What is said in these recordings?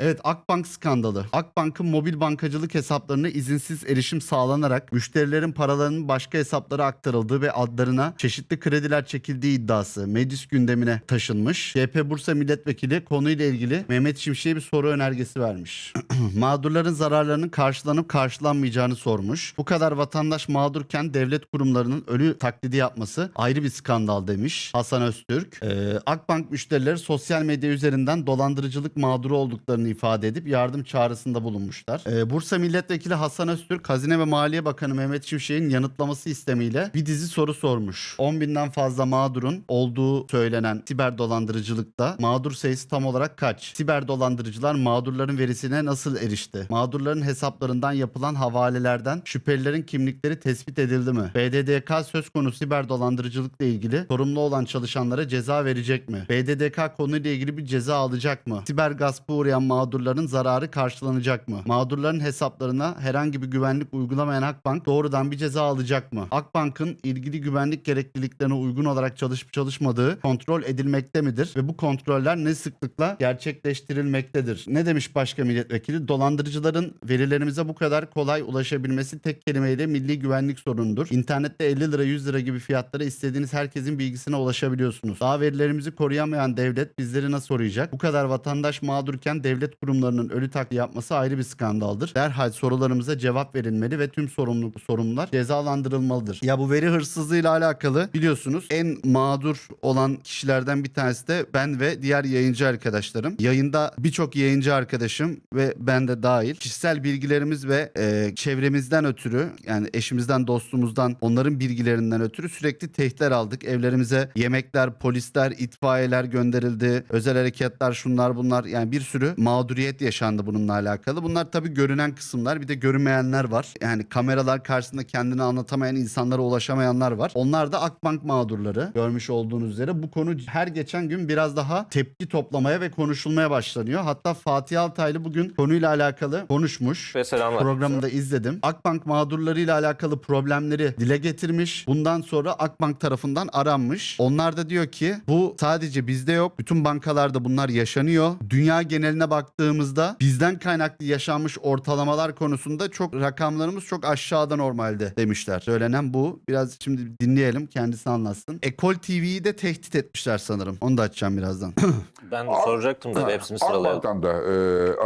Evet Akbank skandalı. Akbank'ın mobil bankacılık hesaplarına izinsiz erişim sağlanarak müşterilerin paralarının başka hesaplara aktarıldığı ve adlarına çeşitli krediler çekildiği iddiası meclis gündemine taşınmış. CHP Bursa Milletvekili konuyla ilgili Mehmet Şimşek'e bir soru önergesi vermiş. Mağdurların zararlarının karşılanıp karşılanmayacağını sormuş. Bu kadar vatandaş mağdurken devlet kurumlarının ölü taklidi yapması ayrı bir skandal demiş Hasan Öztürk. Ee, Akbank müşterileri sosyal medya üzerinden dolandırıcılık mağduru olduklarını ifade edip yardım çağrısında bulunmuşlar. Ee, Bursa Milletvekili Hasan Öztürk, Hazine ve Maliye Bakanı Mehmet Şimşek'in yanıtlaması istemiyle bir dizi soru sormuş. 10 binden fazla mağdurun olduğu söylenen siber dolandırıcılıkta mağdur sayısı tam olarak kaç? Siber dolandırıcılar mağdurların verisine nasıl erişti? Mağdurların hesaplarından yapılan havalelerden şüphelilerin kimlikleri tespit edildi mi? BDDK söz konusu siber dolandırıcılıkla ilgili sorumlu olan çalışanlara ceza verecek mi? BDDK konuyla ilgili bir ceza alacak mı? Siber gaspa uğrayan mağdurların zararı karşılanacak mı? Mağdurların hesaplarına herhangi bir güvenlik uygulamayan Akbank doğrudan bir ceza alacak mı? Akbank'ın ilgili güvenlik gerekliliklerine uygun olarak çalışıp çalışmadığı kontrol edilmekte midir? Ve bu kontroller ne sıklıkla gerçekleştirilmektedir? Ne demiş başka milletvekili? Dolandırıcıların verilerimize bu kadar kolay ulaşabilmesi tek kelimeyle milli güvenlik sorunudur. İnternette 50 lira 100 lira gibi fiyatlara istediğiniz herkesin bilgisine ulaşabiliyorsunuz. Daha verilerimizi koruyamayan devlet bizleri nasıl koruyacak? Bu kadar vatandaş mağdurken devlet kurumlarının ölü taklidi yapması ayrı bir skandaldır. Derhal sorularımıza cevap verilmeli ve tüm sorumlu sorumlular cezalandırılmalıdır. Ya bu veri hırsızlığıyla alakalı biliyorsunuz en mağdur olan kişilerden bir tanesi de ben ve diğer yayıncı arkadaşlarım. Yayında birçok yayıncı arkadaşım ve ben de dahil kişisel bilgilerimiz ve e, çevremizden ötürü yani eşimizden dostumuzdan onların bilgilerinden ötürü sürekli tehditler aldık. Evlerimize yemekler, polisler, itfaiyeler gönderildi. Özel hareketler şunlar bunlar yani bir sürü mağduriyet yaşandı bununla alakalı. Bunlar tabii görünen kısımlar bir de görünmeyenler var. Yani kameralar karşısında kendini anlatamayan insanlara ulaşamayanlar var. Onlar da Akbank mağdurları görmüş olduğunuz üzere. Bu konu her geçen gün biraz daha tepki toplamaya ve konuşulmaya başlanıyor. Hatta Fatih Altaylı bugün konuyla alakalı konuşmuş. Ve selamlar. Programında izledim. Akbank mağdurlarıyla alakalı problemleri dile getirmiş. Bundan sonra Akbank tarafından aranmış. Onlar da diyor ki bu sadece bizde yok. Bütün bankalarda bunlar yaşanıyor. Dünya geneline baktığımızda bizden kaynaklı yaşanmış ortalamalar konusunda çok rakamlarımız çok aşağıda normalde demişler. Söylenen bu. Biraz şimdi dinleyelim kendisi anlatsın. Ekol TV'yi de tehdit etmişler sanırım. Onu da açacağım birazdan. Ben soracaktım da hepsini sıralayalım. Akbank'tan da e,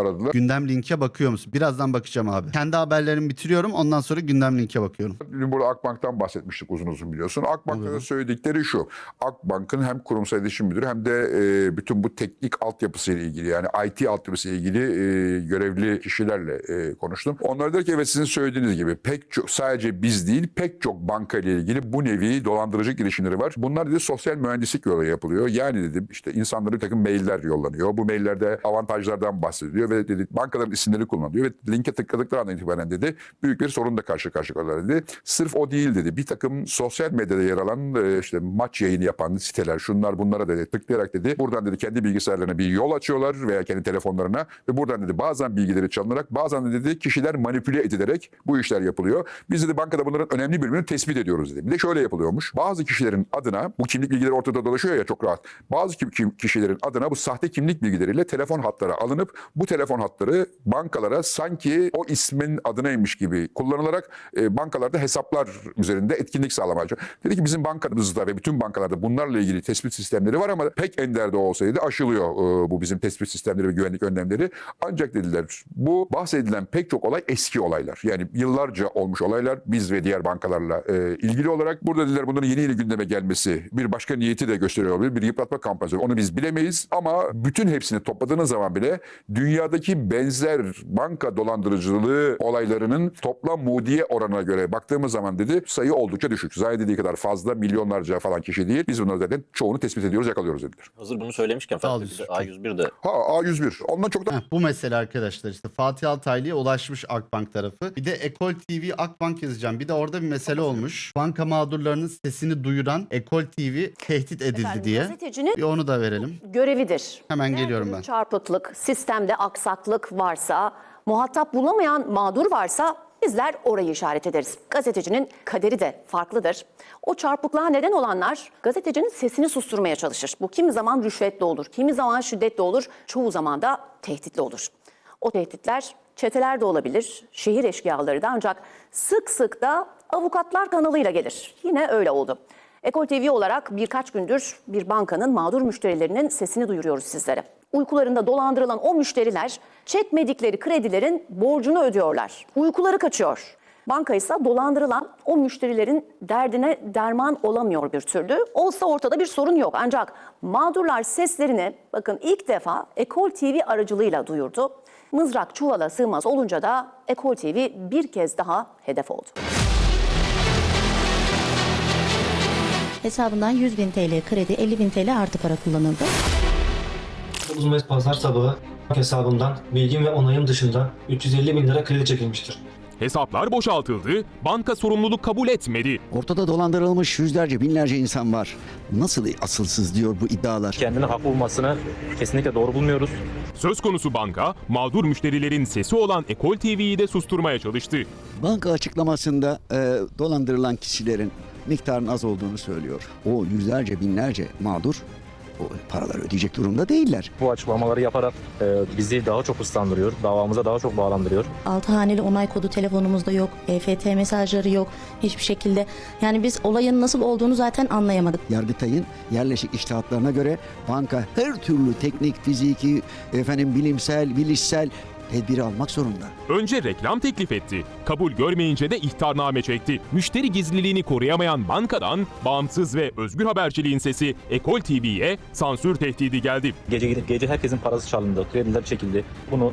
aradılar. gündem linke bakıyor musun? Birazdan bakacağım abi. Kendi haberlerimi bitiriyorum. Ondan sonra gündem linke bakıyorum. Dün burada Akbank'tan bahsetmiştik uzun uzun biliyorsun. Akbank'ta da söyledikleri şu. Akbank'ın hem kurumsal iletişim müdürü hem de e, bütün bu teknik altyapısıyla ilgili yani IT altyapısıyla ilgili e, görevli kişilerle e, konuştum. Onlar der ki evet sizin söylediğiniz gibi pek çok sadece biz değil pek çok banka ile ilgili bu nevi dolandırıcı girişimleri var. Bunlar dedi sosyal mühendislik yolu yapılıyor. Yani dedim işte insanlara bir takım mailler yollanıyor. Bu maillerde avantajlardan bahsediliyor ve dedi bankaların isimleri kullanılıyor ve linke tıkladıkları andan itibaren dedi büyük bir sorunla karşı karşıya kalıyorlar dedi. Sırf o değil dedi. Bir takım sosyal medyada yer alan işte maç yayını yapan siteler şunlar bunlara dedi tıklayarak dedi buradan dedi kendi bilgisayarlarına bir yol açıyorlar veya kendi telefonlarına ve buradan dedi bazen bilgileri çalınarak bazen de dedi kişiler manipüle edilerek bu işler yapılıyor. Biz dedi bankada bunların önemli bölümünü tespit ediyoruz dedi. Bir de şöyle yapılıyormuş. Bazı kişilerin adına bu kimlik bilgileri ortada dolaşıyor ya çok rahat. Bazı kişilerin adına bu sahte kimlik bilgileriyle telefon hatları alınıp bu telefon hatları bankalara sanki o ismin adınaymış gibi kullanılarak e, bankalarda hesaplar üzerinde etkinlik sağlamaya. Dedi ki bizim bankamızda ve bütün bankalarda bunlarla ilgili tespit sistemleri var ama pek ender de olsaydı aşılıyor e, bu bizim tespit sistemleri ve güvenlik önlemleri. Ancak dediler bu bahsedilen pek çok olay eski olaylar. Yani yıllarca olmuş olaylar biz ve diğer bankalarla e, ilgili olarak burada dediler bunların yeni yeni gündeme gelmesi bir başka niyeti de gösteriyor olabilir. Bir yıpratma kampanyası. Onu biz bilemeyiz ama bütün hepsini topladığınız zaman bile dünyadaki benzer banka dolandırıcılığı olaylarının toplam mudiye oranına göre baktığımız zaman dedi sayı oldukça düşük. Zannedildiği kadar fazla milyonlarca falan kişi değil. Biz bunları zaten çoğunu tespit ediyoruz yakalıyoruz dediler. Hazır bunu söylemişken Sağ ol Fatih bir de Yusuf'cum. A101'de Ha A101 ondan çok da Heh, bu mesele arkadaşlar işte Fatih Altaylı'ya ulaşmış Akbank tarafı. Bir de Ekol TV Akbank yazacağım. Bir de orada bir mesele olmuş. Banka mağdurlarının sesini duyuran Ekol TV tehdit edildi Efendim, diye. Gazetecinin Bir onu da verelim. görevidir. Hemen geliyorum ben. Çarpıklık, sistemde aksaklık varsa, muhatap bulamayan mağdur varsa bizler orayı işaret ederiz. Gazetecinin kaderi de farklıdır. O çarpıklığa neden olanlar gazetecinin sesini susturmaya çalışır. Bu kimi zaman rüşvetle olur, kimi zaman şiddetle olur, çoğu zaman da tehditli olur. O tehditler çeteler de olabilir, şehir eşkıyaları da ancak sık sık da avukatlar kanalıyla gelir. Yine öyle oldu. Ekol TV olarak birkaç gündür bir bankanın mağdur müşterilerinin sesini duyuruyoruz sizlere. Uykularında dolandırılan o müşteriler çekmedikleri kredilerin borcunu ödüyorlar. Uykuları kaçıyor. Banka ise dolandırılan o müşterilerin derdine derman olamıyor bir türlü. Olsa ortada bir sorun yok. Ancak mağdurlar seslerini bakın ilk defa Ekol TV aracılığıyla duyurdu. Mızrak çuvala sığmaz olunca da Ekol TV bir kez daha hedef oldu. Hesabından 100 bin TL kredi, 50 bin TL artı para kullanıldı. 9 Mayıs pazar sabahı hesabımdan bilgim ve onayım dışında 350 bin lira kredi çekilmiştir. Hesaplar boşaltıldı, banka sorumluluk kabul etmedi. Ortada dolandırılmış yüzlerce binlerce insan var. Nasıl asılsız diyor bu iddialar? Kendine haklı olmasını kesinlikle doğru bulmuyoruz. Söz konusu banka, mağdur müşterilerin sesi olan Ekol TV'yi de susturmaya çalıştı. Banka açıklamasında e, dolandırılan kişilerin miktarın az olduğunu söylüyor. O yüzlerce binlerce mağdur o paraları ödeyecek durumda değiller. Bu açıklamaları yaparak e, bizi daha çok ıslandırıyor, davamıza daha çok bağlandırıyor. 6 haneli onay kodu telefonumuzda yok, EFT mesajları yok hiçbir şekilde. Yani biz olayın nasıl olduğunu zaten anlayamadık. Yargıtay'ın yerleşik iştihatlarına göre banka her türlü teknik, fiziki, efendim bilimsel, bilişsel tedbiri almak zorunda. Önce reklam teklif etti. Kabul görmeyince de ihtarname çekti. Müşteri gizliliğini koruyamayan bankadan bağımsız ve özgür haberciliğin sesi Ekol TV'ye sansür tehdidi geldi. Gece gidip gece herkesin parası çalındı, krediler çekildi. Bunu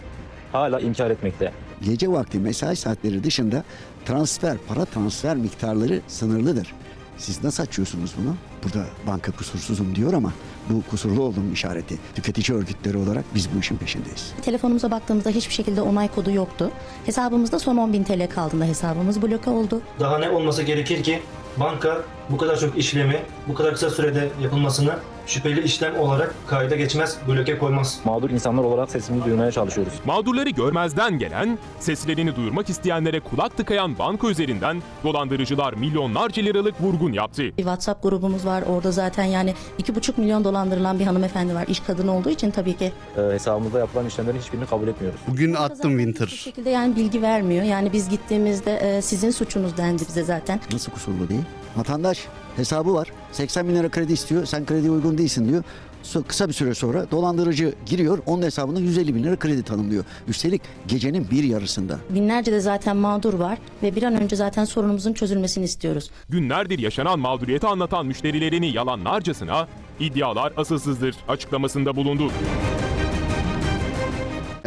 hala inkar etmekte. Gece vakti mesai saatleri dışında transfer, para transfer miktarları sınırlıdır. Siz nasıl açıyorsunuz bunu? Burada banka kusursuzum diyor ama bu kusurlu olduğunun işareti. Tüketici örgütleri olarak biz bu işin peşindeyiz. Telefonumuza baktığımızda hiçbir şekilde onay kodu yoktu. Hesabımızda son 10 bin TL kaldığında hesabımız bloke oldu. Daha ne olması gerekir ki banka bu kadar çok işlemi bu kadar kısa sürede yapılmasını şüpheli işlem olarak kayda geçmez, bloke koymaz. Mağdur insanlar olarak sesimizi duymaya çalışıyoruz. Mağdurları görmezden gelen, seslerini duyurmak isteyenlere kulak tıkayan banka üzerinden dolandırıcılar milyonlarca liralık vurgun yaptı. Bir WhatsApp grubumuz var. Orada zaten yani 2,5 milyon dolandırılan bir hanımefendi var. İş kadını olduğu için tabii ki. E, hesabımızda yapılan işlemlerin hiçbirini kabul etmiyoruz. Bugün attım Winter. şekilde yani bilgi vermiyor. Yani biz gittiğimizde e, sizin suçunuz dendi bize zaten. Nasıl kusurlu değil? Vatandaş hesabı var. 80 bin lira kredi istiyor. Sen krediye uygun değilsin diyor. So- Kısa bir süre sonra dolandırıcı giriyor. Onun hesabına 150 bin lira kredi tanımlıyor. Üstelik gecenin bir yarısında. Binlerce de zaten mağdur var ve bir an önce zaten sorunumuzun çözülmesini istiyoruz. Günlerdir yaşanan mağduriyeti anlatan müşterilerini yalanlarcasına iddialar asılsızdır açıklamasında bulundu.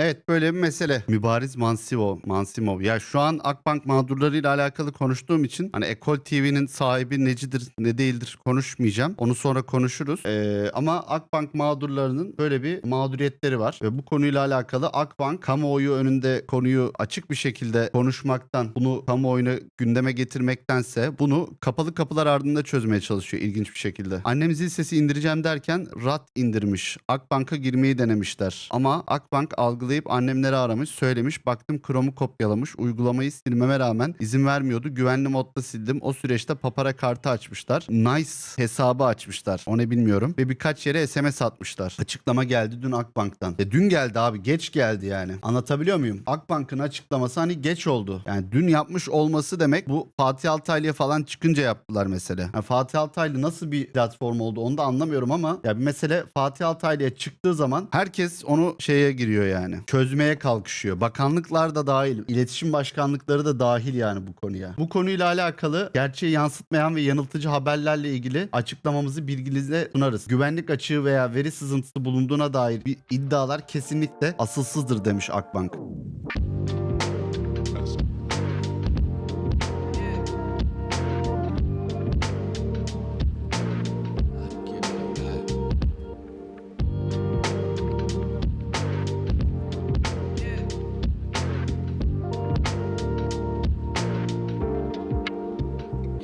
Evet böyle bir mesele. Mübariz Mansimo, Mansimov. Ya şu an Akbank mağdurlarıyla alakalı konuştuğum için hani Ekol TV'nin sahibi necidir ne değildir konuşmayacağım. Onu sonra konuşuruz. Ee, ama Akbank mağdurlarının böyle bir mağduriyetleri var. Ve bu konuyla alakalı Akbank kamuoyu önünde konuyu açık bir şekilde konuşmaktan, bunu kamuoyuna gündeme getirmektense bunu kapalı kapılar ardında çözmeye çalışıyor ilginç bir şekilde. Annem zil sesi indireceğim derken RAT indirmiş. Akbank'a girmeyi denemişler. Ama Akbank algılayıp annemleri aramış, söylemiş. Baktım Chrome'u kopyalamış. Uygulamayı silmeme rağmen izin vermiyordu. Güvenli modda sildim. O süreçte papara kartı açmışlar. Nice hesabı açmışlar. O ne bilmiyorum. Ve birkaç yere SMS atmışlar. Açıklama geldi dün Akbank'tan. E dün geldi abi. Geç geldi yani. Anlatabiliyor muyum? Akbank'ın açıklaması hani geç oldu. Yani dün yapmış olması demek bu Fatih Altaylı'ya falan çıkınca yaptılar mesele. Yani Fatih Altaylı nasıl bir platform oldu onu da anlamıyorum ama ya bir mesele Fatih Altaylı'ya çıktığı zaman herkes onu şeye giriyor yani. Çözmeye kalkışıyor. Bakanlıklar da dahil, iletişim başkanlıkları da dahil yani bu konuya. Bu konuyla alakalı gerçeği yansıtmayan ve yanıltıcı haberlerle ilgili açıklamamızı bilginize sunarız. Güvenlik açığı veya veri sızıntısı bulunduğuna dair bir iddialar kesinlikle asılsızdır demiş Akbank.